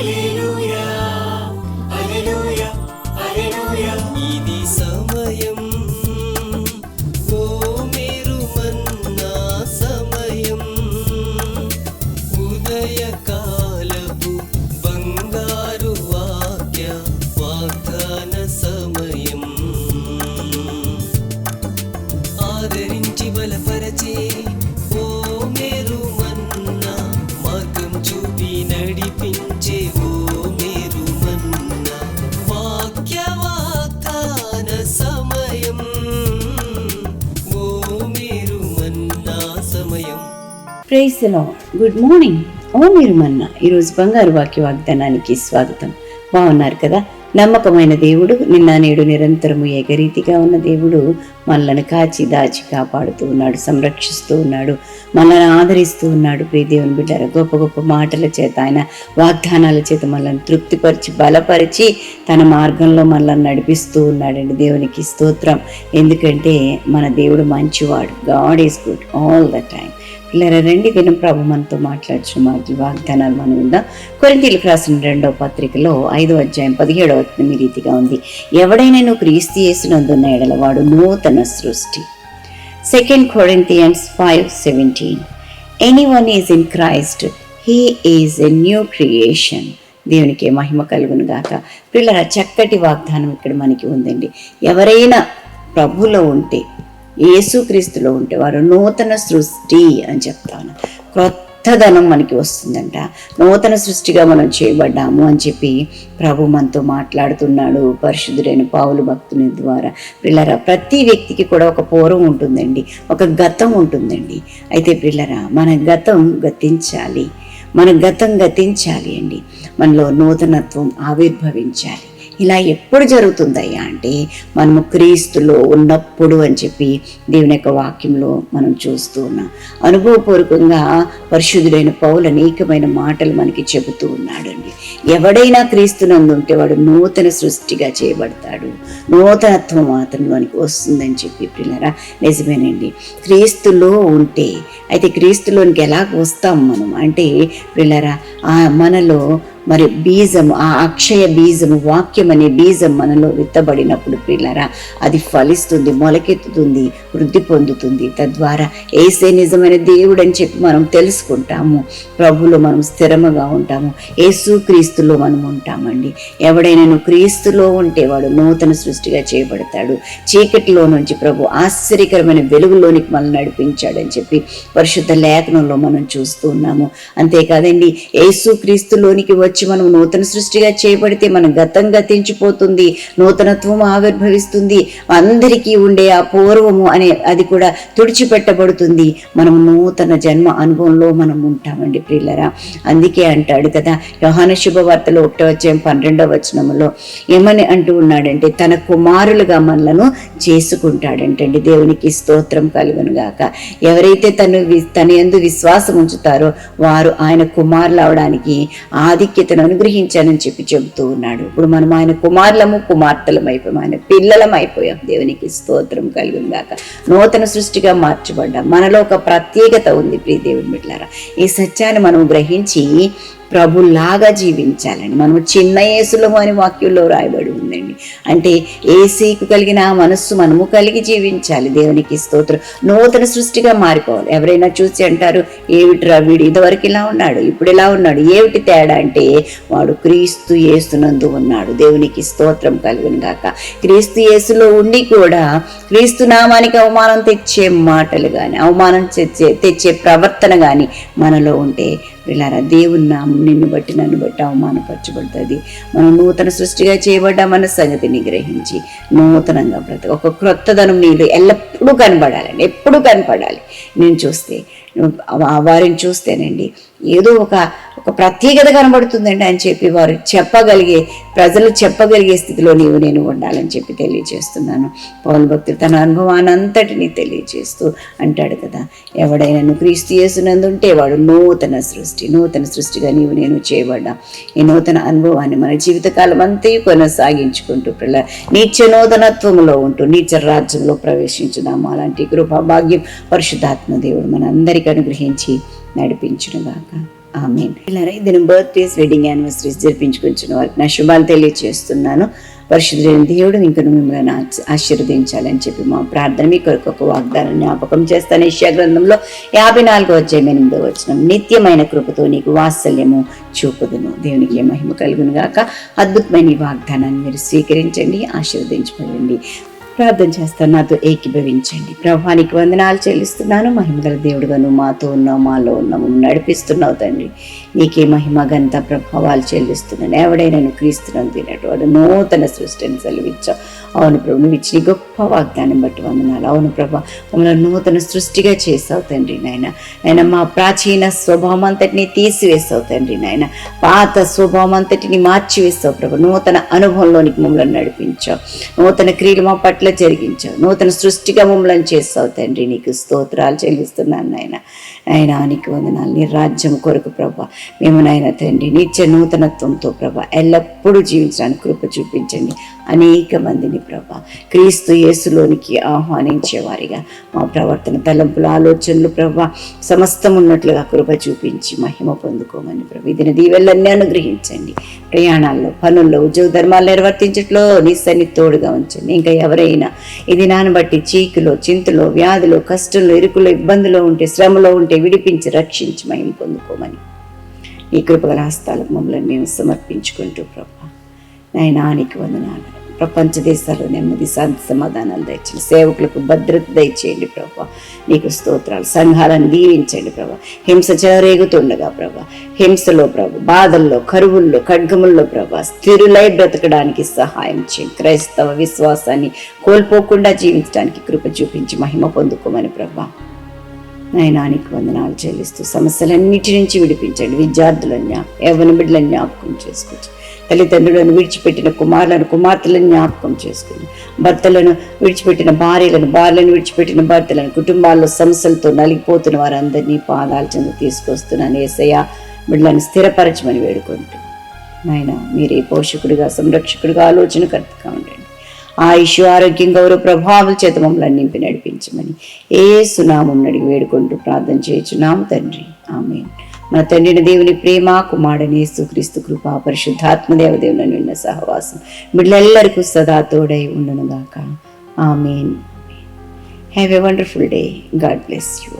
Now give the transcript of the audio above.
ఇది praise good morning. ఓ మీరు మన్న ఈరోజు బంగారు వాక్య వాగ్దానానికి స్వాగతం. బాగున్నారు కదా? నమ్మకమైన దేవుడు నిన్న నేడు నిరంతరము ఏకరీతిగా ఉన్న దేవుడు మనలను కాచి దాచి కాపాడుతూ ఉన్నాడు సంరక్షిస్తూ ఉన్నాడు మనల్ని ఆదరిస్తూ ఉన్నాడు. ప్రియ దేవుని బిడ్డారు గొప్ప గొప్ప మాటల చేత ఆయన వాగ్దానాల చేత మనల్ని తృప్తిపరిచి బలపరిచి తన మార్గంలో మనల్ని నడిపిస్తూ ఉన్నాడండి. దేవునికి స్తోత్రం. ఎందుకంటే మన దేవుడు మంచివాడు. God is good all the time పిల్లల రండి దినం ప్రభు మనతో మాట్లాడుచు మాటి వాగ్దానాలు మనం విందాం? కొరింతీలకు రాసిన రెండవ పత్రికలో ఐదో అధ్యాయం పదిహేడవ వచనం ఈ రీతిగా ఉంది. ఎవడైనా నువ్వు క్రీస్తు చేసినందున్న ఎడలవాడు నూతన సృష్టి. Second Corinthians five seventeen anyone is in Christ he is a new creation దేవునికి మహిమ కలుగును గాక. పిల్లల చక్కటి వాగ్దానం ఇక్కడ మనకి ఉందండి. ఎవరైనా ప్రభులో ఉంటే యేసుక్రీస్తులో ఉండేవారు. నూతన సృష్టి అని చెప్తాను. కొత్తదనం మనకి వస్తుందంట. నూతన సృష్టిగా మనం చేయబడ్డాము అని చెప్పి ప్రభు మనతో మాట్లాడుతున్నాడు పరిశుద్ధుడైన పావులు భక్తుని ద్వారా. పిల్లరా ప్రతి వ్యక్తికి కూడా ఒక పూర్వం ఉంటుందండి. ఒక గతం ఉంటుందండి. అయితే పిల్లరా మన గతం గతించాలి. మన గతం గతించాలి అండి. మనలో నూతనత్వం ఆవిర్భవించాలి. ఇలా ఎప్పుడు జరుగుతుందయ్యా అంటే మనము క్రీస్తులో ఉన్నప్పుడు అని చెప్పి దేవుని యొక్క వాక్యంలో మనం చూస్తూ ఉన్నాం. అనుభవపూర్వకంగా పరిశుద్ధుడైన పౌలు అనేకమైన మాటలు మనకి చెబుతూ ఉన్నాడండి. ఎవడైనా క్రీస్తునందు ఉంటే వాడు నూతన సృష్టిగా చేయబడతాడు. నూతనత్వం అతనిలోనికి వస్తుందని చెప్పి పిల్లరా నిజమేనండి. క్రీస్తులో ఉంటే అయితే క్రీస్తులోనికి ఎలా వస్తాం మనం? అంటే పిల్లరా ఆ మనలో మరి బీజము ఆ అక్షయ బీజము వాక్యం అనే బీజం మనలో విత్తబడినప్పుడు పిల్లరా అది ఫలిస్తుంది మొలకెత్తుతుంది వృద్ధి పొందుతుంది. తద్వారా ఏసే నిజమైన దేవుడు అని చెప్పి మనం తెలుసుకుంటాము. ప్రభులో మనం స్థిరముగా ఉంటాము. ఏసు క్రీస్తులో మనం ఉంటామండి. ఎవడైనా క్రీస్తులో ఉంటే వాడు నూతన సృష్టిగా చేయబడతాడు. చీకటిలో నుంచి ప్రభు ఆశ్చర్యకరమైన వెలుగులోనికి మనల్ని నడిపించాడని చెప్పి పరిశుద్ధ లేఖనంలో మనం చూస్తూ ఉన్నాము. అంతేకాదండి ఏసు క్రీస్తులోనికి వచ్చి మనం నూతన సృష్టిగా చేయబడితే మన గతం గతించిపోతుంది నూతనత్వం ఆవిర్భవిస్తుంది అందరికీ ఉండే ఆ పూర్వము అనే అది కూడా తుడిచిపెట్టబడుతుంది. మనం నూతన జన్మ అనుభవంలో మనం ఉంటామండి ప్రిల్లరా అందుకే అంటాడు కదా యోహాన శుభవార్తలో ఒకటో వచ్చే పన్నెండవ వచనంలో ఏమని అంటూ ఉన్నాడంటే తన కుమారులుగా మనలను చేసుకుంటాడంటండి. దేవునికి స్తోత్రం కలుగును గాక. ఎవరైతే తను వి- తన ఎందు విశ్వాసం ఉంచుతారో వారు ఆయన కుమారులు అవడానికి ఇతను అనుగ్రహించానని చెప్పి చెబుతూ ఉన్నాడు. ఇప్పుడు మనం ఆయన కుమారులము కుమార్తెలం అయిపోయాం. ఆయన పిల్లలం అయిపోయాం. దేవునికి స్తోత్రం కలిగిందాక నూతన సృష్టిగా మార్చబడ్డాం. మనలో ఒక ప్రత్యేకత ఉంది ప్రియ దేవుని బిడ్డారా ఈ సత్యాన్ని మనం గ్రహించి ప్రభులాగా జీవించాలని మనం చిన్న ఏసులము అని వాక్యంలో రాయబడి ఉందండి. అంటే ఏసీకు కలిగిన ఆ మనస్సు మనము కలిగి జీవించాలి. దేవునికి స్తోత్రం. నూతన సృష్టిగా మారిపోవాలి. ఎవరైనా చూసి అంటారు ఏమిటిరా వీడు? ఇదివరకు ఇలా ఉన్నాడు ఇప్పుడు ఇలా ఉన్నాడు. ఏమిటి తేడా? అంటే వాడు క్రీస్తు ఏసునందు ఉన్నాడు. దేవునికి స్తోత్రం కలిగిన గాక. క్రీస్తు యేసులో ఉండి కూడా క్రీస్తు నామానికి అవమానం తెచ్చే మాటలు కానీ అవమానం తెచ్చే తెచ్చే ప్రవర్తన కానీ మనలో ఉంటే వీళ్ళారా దేవుని నామం నిన్ను బట్టి నన్ను బట్టి అవమానపరచబడుతుంది. మనం నూతన సృష్టిగా చేయబడ్డామన్న సంగతిని గ్రహించి నూతనంగా బ్రతక. ఒక క్రొత్తదనం నీళ్ళు ఎల్లప్పుడూ కనబడాలండి ఎప్పుడూ కనపడాలి. నేను చూస్తే వారిని చూస్తేనండి ఏదో ఒక ఒక ప్రత్యేకత కనబడుతుందండి అని చెప్పి వారు చెప్పగలిగే ప్రజలు చెప్పగలిగే స్థితిలో నీవు నేను ఉండాలని చెప్పి తెలియజేస్తున్నాను. పవన్ భక్తుడు తన అనుభవాన్ని అంతటిని తెలియజేస్తూ అంటాడు కదా ఎవడైనా క్రీస్తు యేసునందుంటే వాడు నూతన సృష్టి నూతన సృష్టిగా నీవు నేను చేయబడ్డా ఈ నూతన అనుభవాన్ని మన జీవితకాలం అంతా కొనసాగించుకుంటూ పిల్ల నిత్య నూతనత్వంలో ఉంటూ నిత్య రాజ్యంలో ప్రవేశించుదాము. అలాంటి కృపాభాగ్యం పరిశుద్ధాత్మ దేవుడు మనందరికీ అనుగ్రహించి నడిపించునుగాక. ఆమెన్. పిల్లరా ఇది బర్త్డేస్ వెడ్డింగ్ యానివర్సరీస్ జరిపించుకుంటున్న వారికి నా శుభాలు తెలియజేస్తున్నాను పరిశుద్ధులైన దేవుడు ఇంకా మిమ్మల్ని ఆశీర్వదించాలని చెప్పి మా ప్రార్థన మీ కొరకు ఒక వాగ్దానం జ్ఞాపకం చేస్తాను. ఇష్యా గ్రంథంలో యాభై నాలుగో వచ్చే ఎనిమిదో వచ్చిన నిత్యమైన కృపతో నీకు వాత్సల్యము చూపుదును. దేవునికి మహిమ కలుగును గాక. అద్భుతమైన ఈ వాగ్దానాన్ని మీరు స్వీకరించండి ఆశీర్వదించబడండి. ప్రార్థన చేస్తాను. నాతో ఏకీభవించండి. ప్రభానికి వందనాలు చెల్లిస్తున్నాను. మహిమగల దేవుడుగా నువ్వు మాతో ఉన్నావు మాలో ఉన్నాము నడిపిస్తున్నావు తండ్రి. నీకే మహిమ గంత ప్రభావాలు చెల్లిస్తున్నాను. ఎవడైనా నువ్వు క్రీస్తున్నాను తినట్టు వాడు నూతన సృష్టిని సెలవిచ్చావు. అవును ప్రభు నువ్వు ఇచ్చిన గొప్ప వాగ్దానం బట్టి వందనాలు. అవును ప్రభ మమ్మల్ని నూతన సృష్టిగా చేసావు తండ్రి నాయన. నాయన మా ప్రాచీన స్వభావం అంతటిని తీసివేసావు తండ్రి నాయన. పాత స్వభావం అంతటిని మార్చివేస్తావు ప్రభు. నూతన అనుభవంలోనికి మమ్మల్ని నడిపించావు. నూతన క్రియలు మా పట్ల జరిగించావు. నూతన సృష్టిగా మమ్మల్ని చేస్తావు తండ్రి. నీకు స్తోత్రాలు చెల్లిస్తున్నాను నాయన. నాయన నీకు వందనాలు. నీ రాజ్యం కొరకు ప్రభా. మేము నాయన తండ్రి నిత్య నూతనత్వంతో ప్రభా ఎల్లప్పుడూ జీవించడానికి కృప చూపించండి. అనేక మందిని ప్రభా క్రీస్తు యేసులోనికి ఆహ్వానించేవారిగా మా ప్రవర్తన తలంపులు ఆలోచనలు ప్రభా సమస్తం ఉన్నట్లుగా కృప చూపించి మహిమ పొందుకోమని ప్రభు. ఇది దీవెళ్ళన్నీ అనుగ్రహించండి. ప్రయాణాల్లో పనుల్లో ఉద్యోగ ధర్మాలు నిర్వర్తించట్లో నీ సన్ని తోడుగా ఉంచండి. ఇంకా ఎవరైనా ఇది నానబట్టి చీకులో చింతలో వ్యాధిలో కష్టంలో ఇరుకులో ఇబ్బందులో ఉంటే శ్రమలో ఉంటే విడిపించి రక్షించి మయం పొందుకోమని ఈ కృపగల హస్తాలకు మమ్మల్ని మేము సమర్పించుకుంటూ ప్రభా. నాయనానికి వందనాలు. ప్రపంచ దేశాల్లో నెమ్మది శాంతి సమాధానాలు దయచేయండి. సేవకులకు భద్రత దయచేయండి ప్రభా. నీకు స్తోత్రాలు సంఘాలను దీవించండి ప్రభా. హింస చెలరేగుతుండగా ప్రభా. హింసలో ప్రభు బాధల్లో కరువుల్లో ఖడ్గముల్లో ప్రభా స్థిరులై బ్రతకడానికి సహాయం చేయండి. క్రైస్తవ విశ్వాసాన్ని కోల్పోకుండా జీవించడానికి కృప చూపించి మహిమ పొందుకోమని ప్రభా. నయనానికి వందనాలు చెల్లిస్తూ సమస్యలన్నిటి నుంచి విడిపించండి. విద్యార్థులను జ్ఞాపకం యవ్వన బిడ్డలను జ్ఞాపకం చేసుకోవచ్చు తల్లిదండ్రులను విడిచిపెట్టిన కుమారులను కుమార్తెలను జ్ఞాపకం చేసుకుని భర్తలను విడిచిపెట్టిన భార్యలను భార్యలను విడిచిపెట్టిన భర్తలను కుటుంబాల్లో సమస్యలతో నలిగిపోతున్న వారందరినీ పాదాల చెంద తీసుకొస్తున్నాను ఏసయ్య. బిడ్డలను స్థిరపరచమని వేడుకుంటూ. నాయన మీరే పోషకుడిగా సంరక్షకుడిగా ఆలోచనకర్తగా ఉండండి. ఆయుష్ ఆరోగ్యం గౌరవ ప్రభావం చేత మమ్మల్ని నింపి నడిపించమని ఏ సునామం నడిగి వేడుకుంటూ ప్రార్థన చేయొచ్చు నామ తండ్రి. ఆమె మన తండ్రిని దేవుని ప్రేమ కుమారుని యేసుక్రీస్తు కృప పరిశుద్ధాత్మ దేవదేవుని నిన్న సహవాసం బిడ్డలెల్లరికూ సదా తోడై ఉండునుగాక amen have a wonderful day God bless you